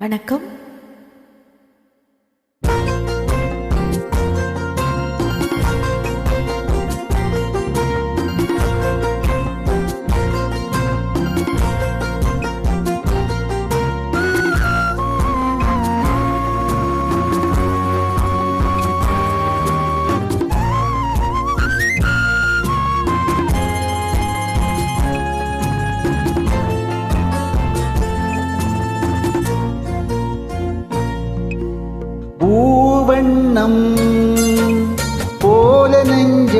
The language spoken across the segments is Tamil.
வணக்கம்.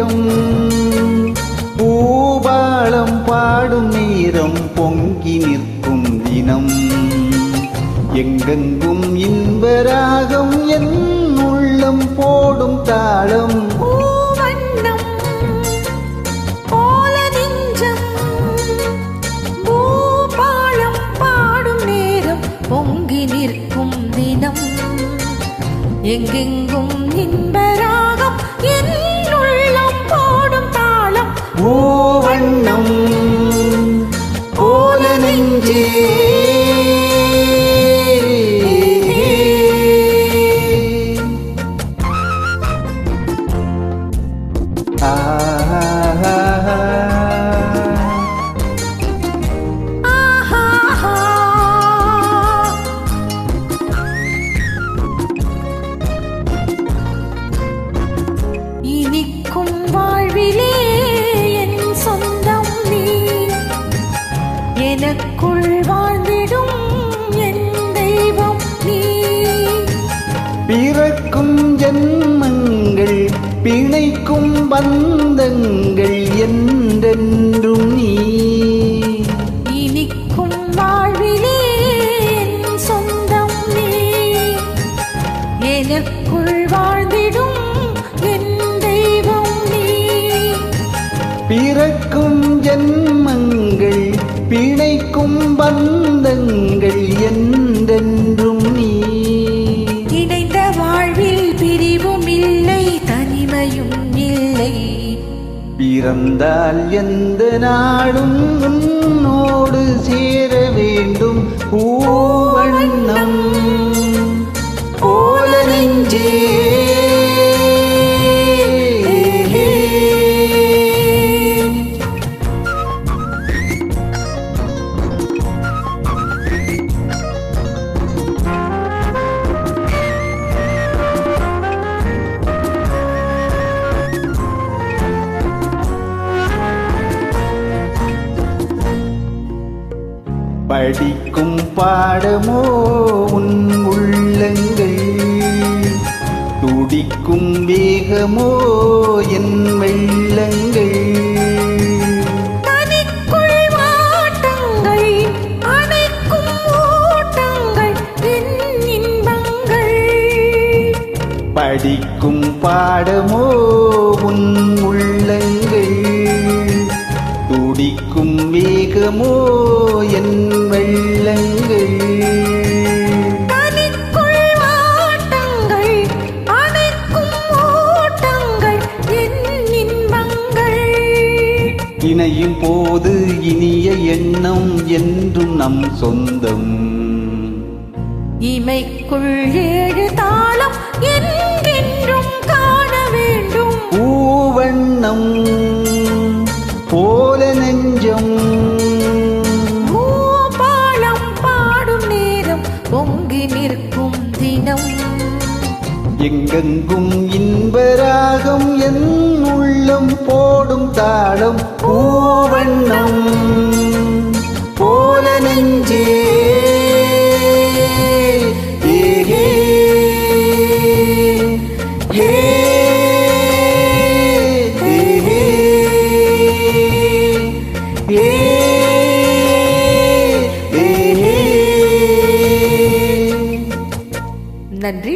நெஞ்சம் பூபாலம் பாடும் நேரம் பொங்கி நிற்கும் தினம். எங்கெங்கும் இன்பராகம் என் உள்ளம் போடும் தாளம். பொங்கி நிற்கும் தினம். எங்கெங்கும் இன்பராகம் என் தாளம் எனக்குள் வாழ்ந்திடும் என் தெய்வம் நீ. பிறக்கும் ஜென்மங்கள் பிணைக்கும் பந்தங்கள் என்றென்றும் நீ. இனிக்கும் வாழ்விலே சொந்தம் நீ. எனக்குள் வாழ்ந்திடும் என் தெய்வம் நீ. பிறக்கும் ஜென்மங்கள் பிணைக்கும் பந்தங்கள் என்றென்றும் நீ. இணைந்த வாழ்வில் பிரிவும் இல்லை தனிமையும் இல்லை. பிறந்தால் எந்த நாடும் படிக்கும் பாடமோ உன் உள்ளங்கள் துடிக்கும் வேகமோ என் வெள்ளங்கள்? படிக்கும் பாடமோ உன் உள்ளங்கள்? துடிக்கும் வேகமோ என் வெள்ளங்கள். என் இணையும் போது இனிய எண்ணம் என்றும் நம் சொந்தம். இமைக்குள் ஏழு தாளம் என்றென்றும் நிற்கும் தினம். எங்கெங்கும் இன்பராகம் என் உள்ளம் போடும் தாளம் பூவண்ணம். நன்றி